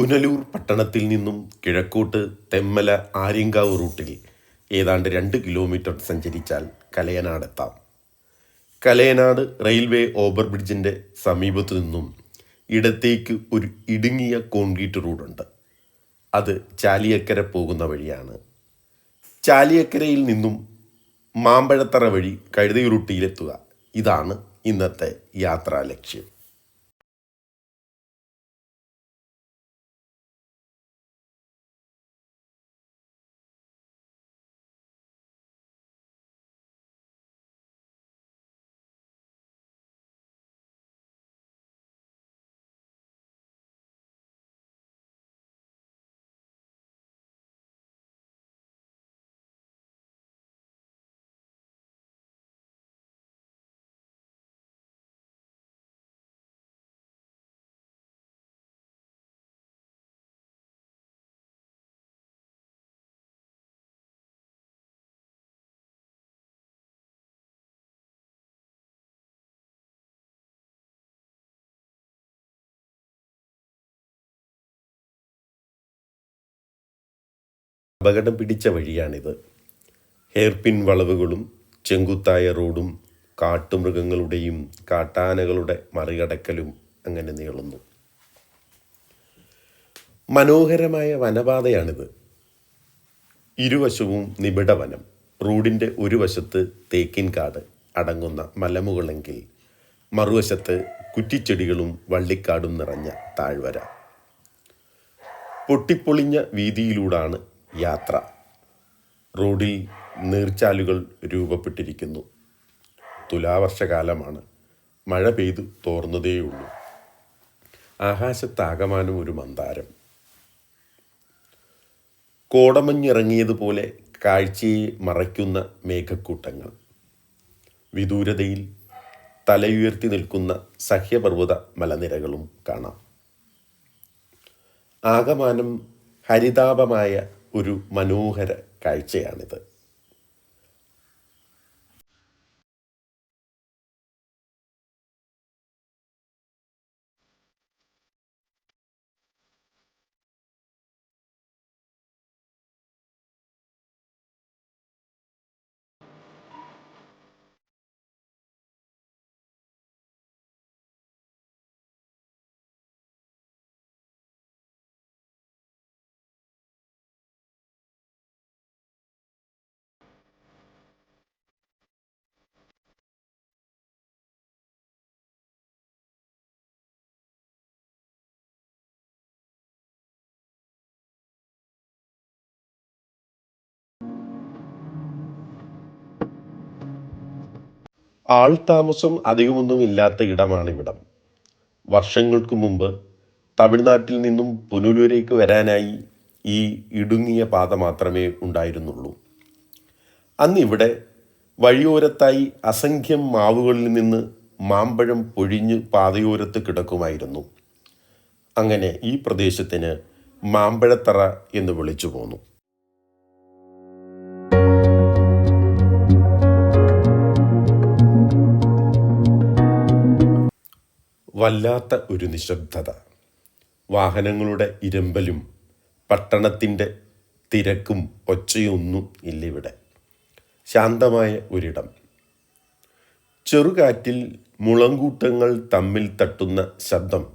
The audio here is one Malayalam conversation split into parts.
പുനലൂർ പട്ടണത്തിൽ നിന്നും കിഴക്കോട്ട് തെമ്മല ആര്യങ്കാവ് റൂട്ടിൽ ഏതാണ്ട് രണ്ട് കിലോമീറ്റർ സഞ്ചരിച്ചാൽ കലയനാടെത്താം. കലയനാട് റെയിൽവേ ഓവർ ഓവർബ്രിഡ്ജിന്റെ സമീപത്തു നിന്നും ഇടത്തേക്ക് ഒരു ഇടുങ്ങിയ കോൺക്രീറ്റ് റോഡുണ്ട്. അത് ചാലിയക്കര പോകുന്ന വഴിയാണ്. ചാലിയക്കരയിൽ നിന്നും മാമ്പഴത്തറ വഴി കഴുതയുരുട്ടിയിലെത്തുക ഇതാണ് ഇന്നത്തെ യാത്രാ ലക്ഷ്യം. അപകടം പിടിച്ച വഴിയാണിത്. ഹെയർപിൻ വളവുകളും ചെങ്കുത്തായ റോഡും കാട്ടുമൃഗങ്ങളുടെയും കാട്ടാനകളുടെ മറികടക്കലും അങ്ങനെ നീളുന്നു. മനോഹരമായ വനപാതയാണിത്. ഇരുവശവും നിബിഡ വനം. റോഡിന്റെ ഒരു വശത്ത് തേക്കിൻകാട് അടങ്ങുന്ന മലമുകളെങ്കിൽ മറുവശത്ത് കുറ്റിച്ചെടികളും വള്ളിക്കാടും നിറഞ്ഞ താഴ്വര. പൊട്ടിപ്പൊളിഞ്ഞ വീതിയിലൂടാണ് യാത്ര. റോഡിൽ നീർച്ചാലുകൾ രൂപപ്പെട്ടിരിക്കുന്നു. തുലാവർഷകാലമാണ് മഴ പെയ്തു തോർന്നതേയുള്ളൂ. ആകാശത്താകമാനം ഒരു മന്ദാരം. കോടമഞ്ഞിറങ്ങിയതുപോലെ കാഴ്ചയെ മറയ്ക്കുന്ന മേഘക്കൂട്ടങ്ങൾ. വിദൂരതയിൽ തലയുയർത്തി നിൽക്കുന്ന സഹ്യപർവത മലനിരകളും കാണാം. ആകമാനം ഹരിതാപമായ ഒരു മനോഹര കാഴ്ചയാണിത്. ആൾ താമസം അധികമൊന്നും ഇല്ലാത്ത ഇടമാണ് ഇവിടം വർഷങ്ങൾക്ക് മുമ്പ് തമിഴ്നാട്ടിൽ നിന്നും പുനലൂരേക്ക് വരാനായി ഈ ഇടുങ്ങിയ പാത മാത്രമേ ഉണ്ടായിരുന്നുള്ളൂ. അന്ന് ഇവിടെ വഴിയോരത്തായി അസംഖ്യം മാവുകളിൽ നിന്ന് മാമ്പഴം പൊഴിഞ്ഞ് പാതയോരത്ത് കിടക്കുമായിരുന്നു. അങ്ങനെ ഈ പ്രദേശത്തിന് മാമ്പഴത്തറ എന്ന് വിളിച്ചു പോന്നു. വല്ലാത്ത ഒരു നിശബ്ദത. വാഹനങ്ങളുടെ ഇരമ്പലും പട്ടണത്തിന്റെ തിരക്കും ഒച്ചയൊന്നും ഇല്ലിവിടെ. ശാന്തമായ ഒരിടം. ചെറുകാറ്റിൽ മുളങ്കൂട്ടങ്ങൾ തമ്മിൽ തട്ടുന്ന ശബ്ദം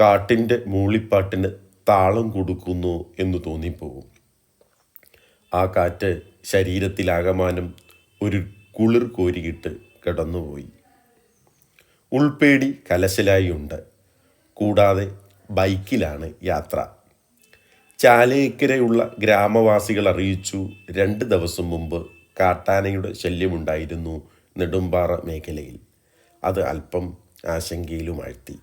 കാട്ടിന്റെ മൂളിപ്പാട്ടിന് താളം കൊടുക്കുന്നു എന്ന് തോന്നിപ്പോകും. ആ കാറ്റ് ശരീരത്തിലാകമാനം ഒരു കുളിർ കോരിയിട്ട് കിടന്നുപോയി. ഉൾപ്പേടി കലശലായി ഉണ്ട്. കൂടാതെ ബൈക്കിലാണ് യാത്ര. ചാലയക്കരയുള്ള ഗ്രാമവാസികൾ അറിയിച്ചു രണ്ട് ദിവസം മുമ്പ് കാട്ടാനയുടെ ശല്യമുണ്ടായിരുന്നു നെടുമ്പാറ മേഖലയിൽ. അത് അല്പം ആശങ്കയിലുമാഴ്ത്തി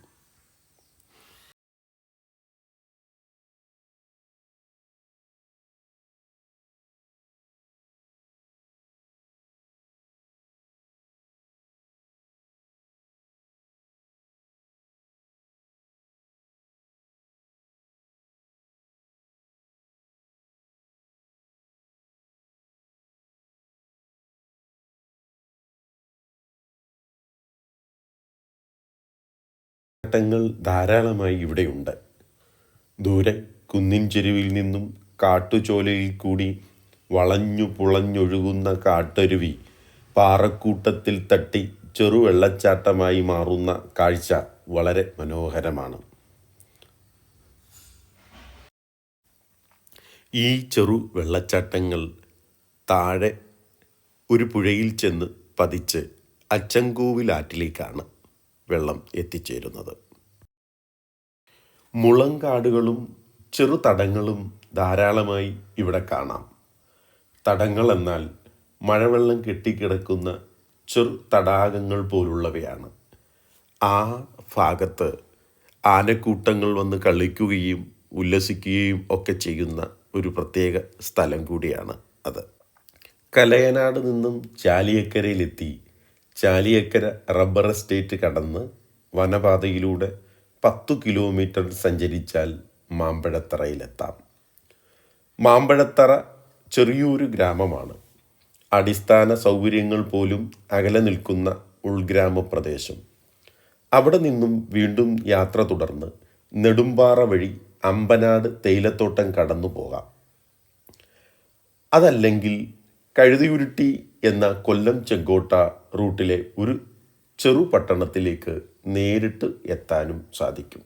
ഘട്ടങ്ങൾ ധാരാളമായി ഇവിടെയുണ്ട്. ദൂരെ കുന്നിൻ ചെരുവിൽ നിന്നും കാട്ടുചോലയിൽ കൂടി വളഞ്ഞു പുളഞ്ഞൊഴുകുന്ന കാട്ടരുവി പാറക്കൂട്ടത്തിൽ തട്ടി ചെറുവെള്ളച്ചാട്ടമായി മാറുന്ന കാഴ്ച വളരെ മനോഹരമാണ്. ഈ ചെറു വെള്ളച്ചാട്ടങ്ങൾ താഴെ ഒരു പുഴയിൽ ചെന്ന് പതിച്ച് അച്ചൻകോവിലാറ്റിലേക്കാണ്. വെള്ളം എത്തിച്ചേരുന്നത്. മുളങ്കാടുകളും ചെറുതടങ്ങളും ധാരാളമായി ഇവിടെ കാണാം. തടങ്ങൾ എന്നാൽ മഴവെള്ളം കെട്ടിക്കിടക്കുന്ന ചെറു തടാകങ്ങൾ പോലുള്ളവയാണ്. ആ ഭാഗത്ത് ആനക്കൂട്ടങ്ങൾ വന്ന് കളിക്കുകയും ഉല്ലസിക്കുകയും ഒക്കെ ചെയ്യുന്ന ഒരു പ്രത്യേക സ്ഥലം കൂടിയാണ് അത്. കലയനാട് നിന്നും ചാലിയക്കരയിലെത്തി ചാലിയക്കര റബ്ബർ എസ്റ്റേറ്റ് കടന്ന് വനപാതയിലൂടെ പത്തു കിലോമീറ്റർ സഞ്ചരിച്ചാൽ മാമ്പഴത്തറയിലെത്താം. മാമ്പഴത്തറ ചെറിയൊരു ഗ്രാമമാണ്. അടിസ്ഥാന സൗകര്യങ്ങൾ പോലും അകലെ നിൽക്കുന്ന ഉൾഗ്രാമ പ്രദേശം. അവിടെ നിന്നും വീണ്ടും യാത്ര തുടർന്ന് നെടുമ്പാറ വഴി അമ്പനാട് തേയിലത്തോട്ടം കടന്നു പോകാം അതല്ലെങ്കിൽ കഴുതിയുരുട്ടി എന്ന കൊല്ലം ചെങ്കോട്ട റൂട്ടിലെ ഒരു ചെറു പട്ടണത്തിലേക്ക് നേരിട്ട് എത്താനും സാധിക്കും.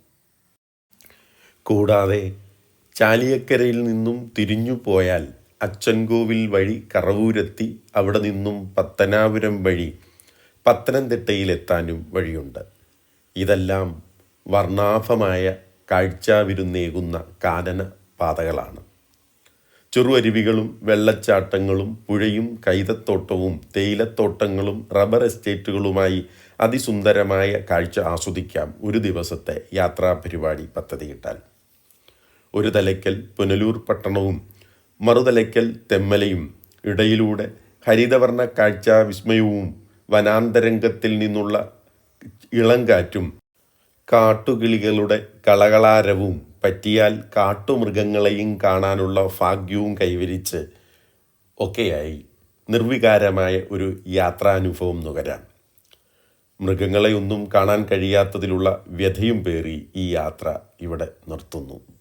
കൂടാതെ ചാലിയക്കരയിൽ നിന്നും തിരിഞ്ഞു പോയാൽ അച്ചൻകോവിൽ വഴി കറവൂരെത്തി അവിടെ നിന്നും പത്തനാപുരം വഴി പത്തനംതിട്ടയിലെത്താനും വഴിയുണ്ട്. ഇതെല്ലാം വർണാഭമായ കാഴ്ചാവിരുന്നേകുന്ന കാനന പാതകളാണ്. ചെറുഅരുവികളും വെള്ളച്ചാട്ടങ്ങളും പുഴയും കൈതത്തോട്ടവും തേയിലത്തോട്ടങ്ങളും റബ്ബർ എസ്റ്റേറ്റുകളുമായി അതിസുന്ദരമായ കാഴ്ച ആസ്വദിക്കാം. ഒരു ദിവസത്തെ യാത്രാ പരിപാടി പദ്ധതിയിട്ടാൽ. ഒരു തലയ്ക്കൽ പുനലൂർ പട്ടണവും മറുതലയ്ക്കൽ തെമ്മലയും ഇടയിലൂടെ ഹരിതവർണ കാഴ്ച വിസ്മയവും വനാന്തരംഗത്തിൽ നിന്നുള്ള ഇളങ്കാറ്റും കാട്ടുകിളികളുടെ കളകളാരവും പറ്റിയാൽ കാട്ടുമൃഗങ്ങളെയും കാണാനുള്ള ഭാഗ്യവും കൈവരിച്ച് ഒക്കെയായി നിർവികാരമായ ഒരു യാത്രാനുഭവം നുകരാം. മൃഗങ്ങളെയൊന്നും കാണാൻ കഴിയാത്തതിലുള്ള വ്യഥയും പേറി ഈ യാത്ര ഇവിടെ നിർത്തുന്നു.